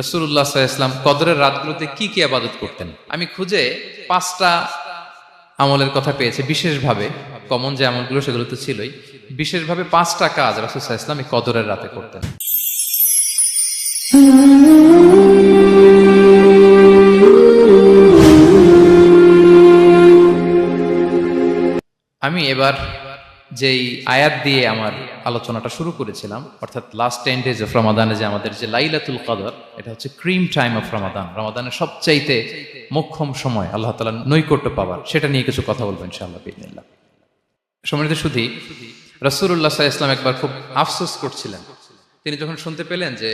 রসুল্লাহ ইসলাম কদরের রাতগুলোতে কি কি আবাদত করতেন? আমি খুঁজে পাঁচটা আমলের কথা পেয়েছি, বিশেষভাবে কমন যে আমলগুলো সেগুলো তো ছিলই, বিশেষভাবে পাঁচটা কাজ রাসুল্লাহ ইসলাম এই কদরের রাতে করতেন। আমি এবার যেই আয়াত দিয়ে আমার আলোচনাটা শুরু করেছিলাম, অর্থাৎ লাস্ট টেন ডেজ অফ রমাদানে যে আমাদের যে লাইলাতুল কদর, এটা হচ্ছে ক্রিম টাইম অফ রমাদান রমাদানের সবচাইতে মোক্ষম সময় আল্লাহ তালা নৈকট্য পাওয়ার, সেটা নিয়ে কিছু কথা বলব ইনশাআল্লাহ বিদিনিল্লাহ সম্মানিত শুধু রসুল্লাহ ইসলাম একবার খুব আফসোস করছিলেন। তিনি যখন শুনতে পেলেন যে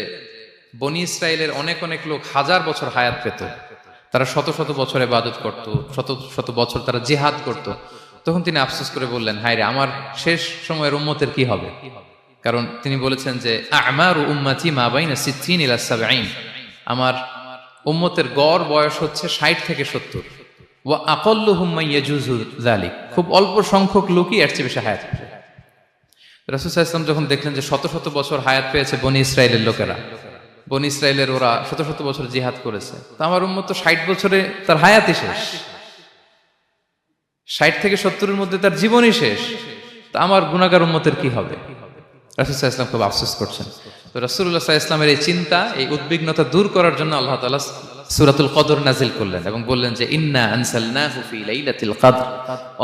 বনি ইসরায়েলের অনেক অনেক লোক হাজার বছর হায়াত পেত, তারা শত শত বছর ইবাদত করত, শত শত বছর তারা জিহাদ করত তখন তিনি আফসোস করে বললেন, হায় রে, আমার শেষ সময়ের উম্মতের কি হবে? কারণ তিনি বলেছেন যে, আমার উম্মাতি মা বাইনা ইলা সাবঈন। আমার উম্মতের গড় বয়স হচ্ছে ষাট থেকে সত্তর। ও আকল্লু হুম্মা ইয়াজুজু যালিক। খুব অল্প সংখ্যক লোকই এর চেয়ে বেশি হায়াত রাসূল ইসলাম যখন দেখলেন যে শত শত বছর হায়াত পেয়েছে বনি ইসরায়েলের লোকেরা, বনি ইসরায়েলের ওরা শত শত বছর জিহাদ করেছে, তো আমার উম্মত ষাট বছরে তার হায়াতই শেষ। ষাট থেকে সত্তরের মধ্যে তার জীবনই শেষ। তা আমার গুণাগার উম্মতের কি হবে? রাসুল্লাহ ইসলাম খুব আফসোস করছেন। তো রাসুল্লাহ ইসলামের এই চিন্তা, এই উদ্বিগ্নতা দূর করার জন্য আল্লাহ তালা সুরাতুল কদর নাজিল করলেন এবং বললেন যে, ইন্না আনসালনাহু ফি লাইলাতিল কদর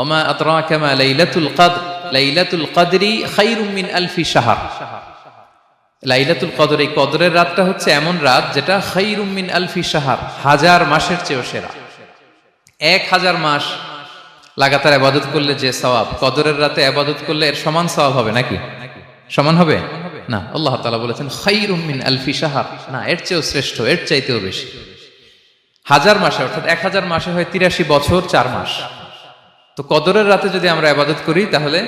ওমা আদরাকা মা লাইলাতুল কদর, লাইলাতুল কদরি খায়রুম মিন আলফি শাহর। লাইলাতুল কদর, এই কদরের রাতটা হচ্ছে এমন রাত যেটা খায়রুম মিন আলফি শাহর, হাজার মাসের চেয়েও সেরা। এক হাজার মাস লাগাতার আবাদত করলে যে সওয়াব, কদরের রাতে আবাদত করলে এর সমান সওয়াব হবে নাকি? সমান হবে? না, আল্লাহ তালা বলেছেন খায়রুম মিন আলফি সাহাব না, এর চেয়েও শ্রেষ্ঠ, এর চাইতেও বেশি। হাজার মাসে, অর্থাৎ এক হাজার মাসে হয় তিরাশি বছর চার মাস। তো কদরের রাতে যদি আমরা আবাদত করি, তাহলে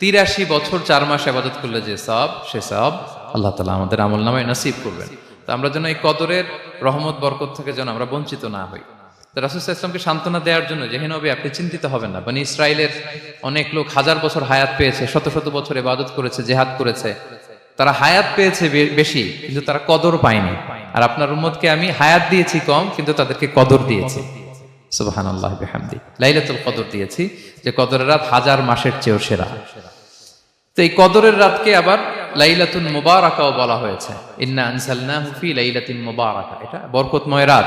তিরাশি বছর চার মাস আবাদত করলে যে সব সে সব আল্লাহ তালা আমাদের আমল নামায় নসিব করবেন। তো আমরা যেন এই কদরের রহমত, বরকত থেকে যেন আমরা বঞ্চিত না হই। ইসলামকে সান্ত্বনা দেওয়ার জন্য, যে নবী, আপনি চিন্তিত হবেন না। মানে ইসরায়েলের অনেক লোক হাজার বছর হায়াত পেয়েছে, শত শত বছর ইবাদত করেছে, জেহাদ করেছে। তারা হায়াত পেয়েছে বেশি, কিন্তু তারা কদর পায়নি। আর আপনার উম্মতকে আমি হায়াত দিয়েছি কম, কিন্তু তাদেরকে কদর দিয়েছি। সুবাহান আল্লাহ বিহামদি লাইলাতুল কদর দিয়েছি, যে কদরের রাত হাজার মাসের চেয়েও সেরা। তো এই কদরের রাতকে আবার লাইলাতুন মুবারাকাও বলা হয়েছে। ইন্না আনসালনাহু ফি লাইলাতিন মুবারাকা। এটা বরকতময় রাত।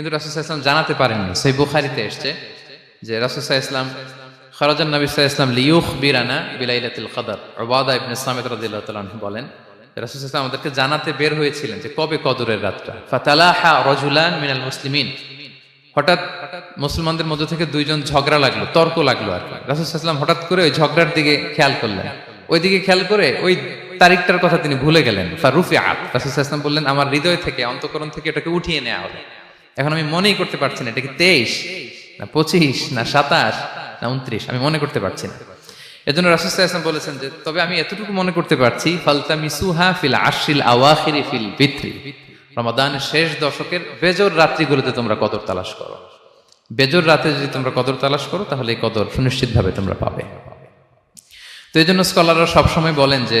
কিন্তু রাসুল ইসলাম জানাতে পারেননি সেই বুখারিতে এসছে যে রাসুল ইসলাম খরাজান নবী ইসলাম লিউখ বিরানা বিলাইলাতুল কদর ওবাদা ইবনে সামিদ রাদিয়াল্লাহু তাআলা বলেন রাসুল ইসলাম আমাদেরকে জানাতে বের হয়েছিলেন যে কবে কদরের রাতটা। ফাতালাহা রাজুলান মিনাল মুসলিমিন। হঠাৎ মুসলমানদের মধ্যে থেকে দুইজন ঝগড়া লাগল, তর্ক লাগল আর রাসুল ইসলাম হঠাৎ করে ওই ঝগড়ার দিকে খেয়াল করলেন। ওইদিকে খেয়াল করে ওই তারিখটার কথা তিনি ভুলে গেলেন। ফারুফি আত রাসুল ইসলাম বললেন, আমার হৃদয় থেকে, অন্তকরণ থেকে এটাকে উঠিয়ে নেওয়া হলো এখন আমি মনেই করতে পারছি না, এটা কি তেইশ, না পঁচিশ, না সাতাশ, না উনত্রিশ, আমি মনে করতে পারছি না। এজন্য রাসুল ইসলাম বলেছেন যে, তবে আমি এতটুকু মনে করতে পারছি ফালতামি সুহা ফিল আশিল আওয়াখিরি ফিল বিত্রি রমাদানের শেষ দশকের বেজর রাত্রিগুলোতে তোমরা কদর তালাশ করো। বেজর রাতে যদি তোমরা কদর তালাশ করো, তাহলে এই কদর সুনিশ্চিতভাবে তোমরা পাবে। তো এই জন্য স্কলাররা সবসময় বলেন যে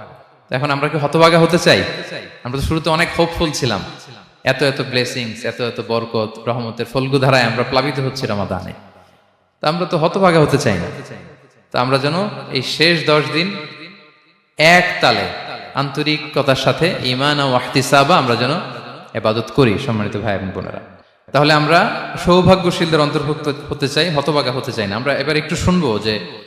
এখন আমরা কি হতভাগা হতে চাই? আমরা তো শুরুতে অনেক হোপফুল ছিলাম। এত এত ব্লেসিংস এত এত বরকত, রহমতের ফলগু ধারায় আমরা প্লাবিত হচ্ছি রমাদানে। তা আমরা তো হতভাগা হতে চাই না। তা আমরা যেন এই শেষ দশ দিন এক তালে আন্তরিকতার সাথে ইমান ও আহতিসাবা আমরা যেন এবাদত করি, সম্মানিত ভাই এবং বোনেরা। তাহলে আমরা সৌভাগ্যশীলদের অন্তর্ভুক্ত হতে চাই হতবাগা হতে চাই না। আমরা এবার একটু শুনব যে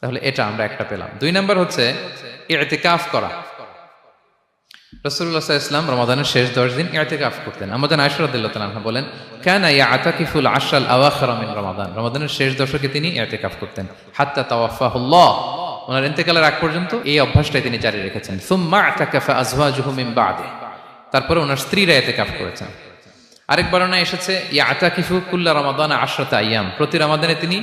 তাহলে এটা আমরা একটা পেলাম। দুই নাম্বার হচ্ছে ইতিকাফ করা। রসুল্লাহ ইসলাম রমাদানের শেষ দশ দিন ইতিকাফ করতেন। আমাদের আয়সরাদ্দাল্লাহ তালা বলেন, কেন ইয়া আতাকিফুল আশাল আওয়াখরা মিন রমাদান। রমাদানের শেষ দশকে তিনি ইতিকাফ করতেন। হাত্তা তাওয়াফাহুল্লাহ। ওনার ইন্তেকালের আগ পর্যন্ত এই অভ্যাসটাই তিনি জারি রেখেছেন। সুম্মা আতাকাফা আজওয়াজুহু মিন বাদে। তারপরে ওনার স্ত্রীরা ইতিকাফ করেছেন। আরেক বর্ণনা এসেছে ইয়া আতাকিফু কুল্লা রমাদান আশরাতা আইয়াম। প্রতি রমাদানে তিনি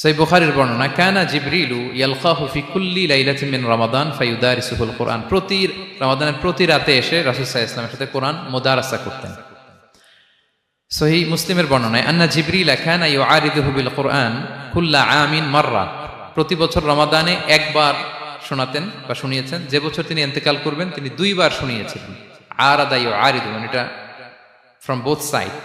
সেই বুখারীর বর্ণনা, কানা জিবরিলু ইয়ালকাহু ফি কুল্লি লাইলাতিন মিন রমাদান ফায়ুদারিসুহুল কোরআন। প্রতি রমাদানের প্রতি রাতে এসে রাসূল সাল্লাল্লাহু আলাইহি সাথে কোরআন মুদারাসা করতেন। সহি মুসলিমের বর্ণনায়, আন্না জিবরিল কানা ইউআরিদুহু বিল কোরআন কুল্লা আমিন মাররা। প্রতি বছর রমাদানে একবার শোনাতেন বা শুনিয়েছেন। যে বছর তিনি ইন্তেকাল করবেন, তিনি দুইবার শুনিয়েছিলেন। আরাদা ইউআরিদু মানে এটা ফ্রম বোথ সাইড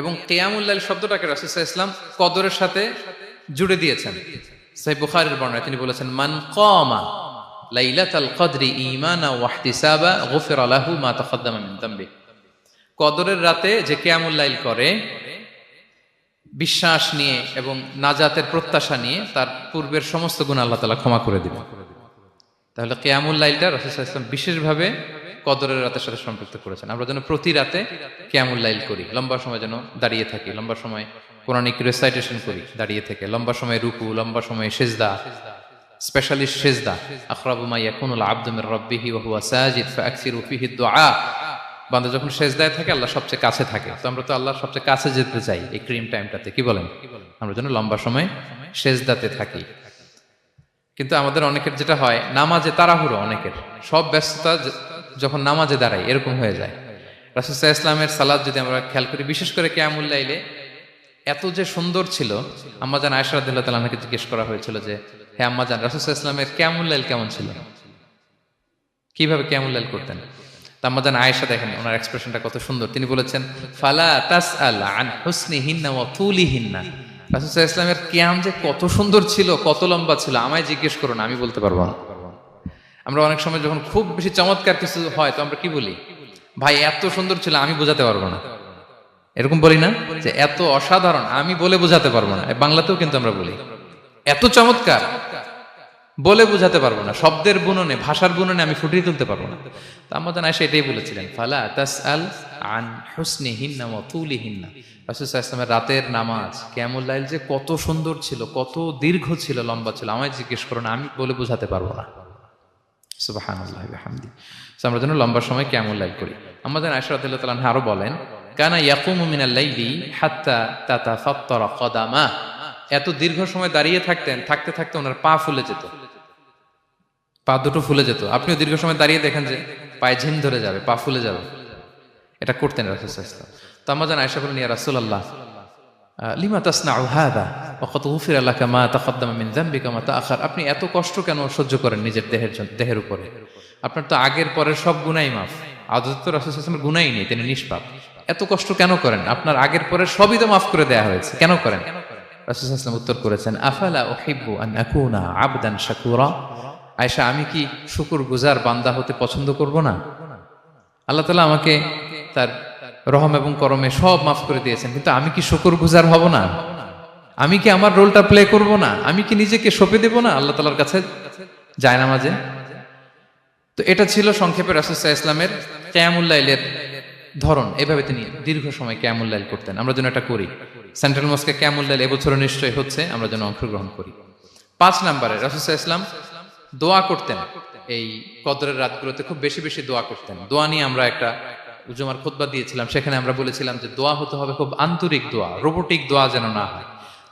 এবং কেয়ামুল্লাহ শব্দটাকে রাসুসাহ ইসলাম কদরের সাথে জুড়ে দিয়েছেন। সাই বুখারের বর্ণায় তিনি বলেছেন, মান কমা লাইলাতাল কদরি ঈমানা ওয়াহতিসাবা গফির লাহু মা তাকাদ্দামা মিন দামবি কদরের রাতে যে কেয়ামুল্লাইল করে, বিশ্বাস নিয়ে এবং নাজাতের প্রত্যাশা নিয়ে তার পূর্বের সমস্ত গুণ আল্লাহ তালা ক্ষমা করে দিবেন। তাহলে কেয়ামুল্লাইলটা রসুল ইসলাম বিশেষভাবে কদরের রাতের সাথে সম্পৃক্ত করেছেন। আমরা যেন প্রতি রাতে কেয়ামুল্লাইল করি। লম্বা সময় যেন দাঁড়িয়ে থাকি। লম্বা সময় কোরআনিক রেসাইটেশন করি, দাঁড়িয়ে থেকে। লম্বা সময় রুকু, লম্বা সময় সেজদা স্পেশালিস্ট সেজদা। আখরাবু মা ইয়াকুনুল আবদু মির রাব্বিহি ওয়া হুয়া সাজিদ ফাআকসিরু ফিহি দুআ। বান্দা যখন সেজদায় থাকে, আল্লাহ সবচেয়ে কাছে থাকে। তো আমরা তো আল্লাহর সবচেয়ে কাছে যেতে চাই এই ক্রিম টাইমটাতে কি বলেন? আমরা যেন লম্বা সময় সেজদাতে থাকি। কিন্তু আমাদের অনেকের যেটা হয়, নামাজে তাড়াহুড়ো অনেকের। সব ব্যস্ততা যখন নামাজে দাঁড়াই, এরকম হয়ে যায়। রাসুসাহ ইসলামের সালাদ যদি আমরা খেয়াল করি, বিশেষ করে কেয়ামুল্লাইলে এত যে সুন্দর ছিল আম্মাজান আয়সা রাদিল্লাহ তালাকে জিজ্ঞেস করা হয়েছিল যে হ্যাঁ আম্মাজান রাসুসাহ ইসলামের কেয়ামুল্লাইল কেমন ছিল? কীভাবে কেয়ামুল্লাইল করতেন? তা আম্মাজান আয়েশা দেখেন, ওনার এক্সপ্রেশনটা কত সুন্দর। তিনি বলেছেন, ফালা তাস আল্লাহ আন হুসনি হিন্না ও হিন্না রাসুসাহ ইসলামের কেয়াম যে কত সুন্দর ছিল, কত লম্বা ছিল, আমায় জিজ্ঞেস করুন, আমি বলতে পারব না। আমরা অনেক সময় যখন খুব বেশি চমৎকার কিছু হয়, তো আমরা কি বলি? ভাই, এত সুন্দর ছিল, আমি বোঝাতে পারব না। এরকম বলি না যে, এত অসাধারণ, আমি বলে বোঝাতে পারব না। বাংলাতেও কিন্তু আমরা বলি। এত চমৎকার, বলে বোঝাতে পারব না। শব্দের বুননে, ভাষার বুননে আমি ফুটিয়ে তুলতে পারব না। তা আমাদের আয়সা এটাই বলেছিলেন, ফালা তাস আল আন হুসনি হিন্না মতুলি হিন্না রাসুল ইসলামের রাতের নামাজ কেমুল্লাইল যে কত সুন্দর ছিল, কত দীর্ঘ ছিল, লম্বা ছিল। আমায় জিজ্ঞেস করো না, আমি বলে বোঝাতে পারব না। সুবাহান্লাহ হামদি আমরা যেন লম্বা সময় কেমন লাইল করি। আমাদের আয়সরাতুল্লাহ তালাহ আরও বলেন, কানা ইয়াকুমু মিনাল লাইলি হাত্তা তাতা ফাত্তরা কদামা। এত দীর্ঘ সময় দাঁড়িয়ে থাকতেন, থাকতে থাকতে ওনার পা ফুলে যেত। পা দুটো ফুলে যেত। আপনিও দীর্ঘ সময় দাঁড়িয়ে দেখেন যে পায়ে ঝিম ধরে যাবে, পা ফুলে যাবে। এটা করতেন রাসুল তো আমার জান আয়সা বলেন, ইয়া রাসূলুল্লাহ লিমা তাসনা হাদা? ওয়াকাত গুফির আল্লাকা মা তাকাদ্দামা মিন তাআখার আপনি এত কষ্ট কেন সহ্য করেন নিজের দেহের দেহের উপরে? আপনার তো আগের পরের সব গুনাই মাফ। আদত তো রাসূল গুনাই নেই, তিনি নিষ্পাপ। এত কষ্ট কেন করেন? আপনার আগের পরের সবই তো মাফ করে দেয়া হয়েছে, কেন করেন? উত্তর করেছেন, আফালা উহিব্বু আন আকুনা আবদান শাকুরা? আয়েশা, আমি কি শুকুর গুজার বান্দা হতে পছন্দ করব না? আল্লাহ তালা আমাকে তার রহম এবং করমে সব মাফ করে দিয়েছেন, কিন্তু আমি কি শুকুর গুজার হব না? আমি কি আমার রোলটা প্লে করব না? আমি কি নিজেকে সঁপে দেব না? আল্লাহ তালার কাছে যায় না মাঝে তো এটা ছিল সংক্ষেপে রাসুসাহ ইসলামের ক্যামুল্লাইলের ধরন। এভাবে তিনি দীর্ঘ সময় ক্যামুল্লাইল করতেন। আমরা যেন এটা করি। সেন্ট্রাল মস্কে ক্যামুল্লাইল এবছরও নিশ্চয়ই হচ্ছে, আমরা যেন অংশগ্রহণ করি। পাঁচ নম্বরে রাসুসাহ ইসলাম দোয়া করতেন। এই কদরের রাতগুলোতে খুব বেশি বেশি দোয়া করতেন। দোয়া নিয়ে আমরা একটা উজুমার খোদবা দিয়েছিলাম। সেখানে আমরা বলেছিলাম যে দোয়া হতে হবে খুব আন্তরিক দোয়া, রোবোটিক দোয়া যেন না হয়।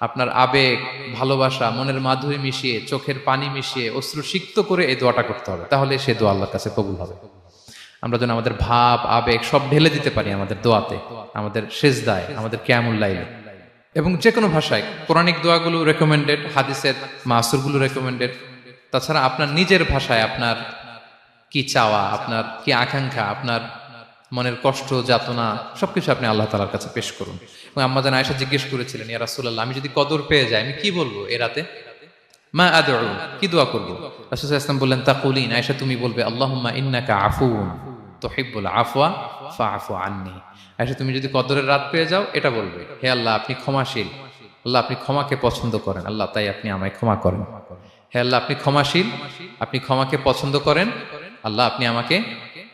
আপনার আবেগ, ভালোবাসা, মনের মাধুরী মিশিয়ে, চোখের পানি মিশিয়ে, অশ্রু সিক্ত করে এই দোয়াটা করতে হবে। তাহলে সে দোয়া আল্লাহর কাছে কবুল হবে। আমরা যেন আমাদের ভাব, আবেগ সব ঢেলে দিতে পারি আমাদের দোয়াতে, আমাদের শেষ দায় আমাদের ক্যামুল্লাইলে এবং যে কোনো ভাষায় পৌরাণিক দোয়াগুলো রেকমেন্ডেড হাদিসের মাসুরগুলো রেকমেন্ডেড তাছাড়া আপনার নিজের ভাষায় আপনার কি চাওয়া, আপনার কি আকাঙ্ক্ষা, আপনার মনের কষ্ট, যাতনা, সবকিছু আপনি আল্লাহ তালার কাছে পেশ করুন। এবং আম্মাজান আয়সা জিজ্ঞেস করেছিলেন, ইয়া রাসূলুল্লাহ, আমি যদি কদর পেয়ে যাই, আমি কি বলব এ রাতে? মা আদউ, কি দোয়া করব? রাসূল ওয়াসাল্লাম বললেন, তাকুলিন, আয়েশা তুমি বলবে, আল্লাহুম্মা ইন্নাকা আফুন তুহিব্বুল আফওয়া ফাআফু আননি। আয়েশা, তুমি যদি কদরের রাত পেয়ে যাও, এটা বলবে, হে আল্লাহ, আপনি ক্ষমাশীল। আল্লাহ, আপনি ক্ষমাকে পছন্দ করেন। আল্লাহ, তাই আপনি আমায় ক্ষমা করেন। হে আল্লাহ, আপনি ক্ষমাশীল। আপনি ক্ষমাকে পছন্দ করেন। আল্লাহ, আপনি আমাকে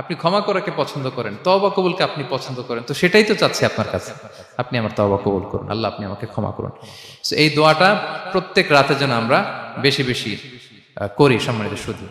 আপনি ক্ষমা করাকে পছন্দ করেন তবা কবুলকে আপনি পছন্দ করেন, তো সেটাই তো চাচ্ছে আপনার কাছে। আপনি আমার তবা কবুল করুন, আল্লাহ আপনি আমাকে ক্ষমা করুন। এই দোয়াটা প্রত্যেক রাতে যেন আমরা বেশি বেশি করি সম্মানিত শুধু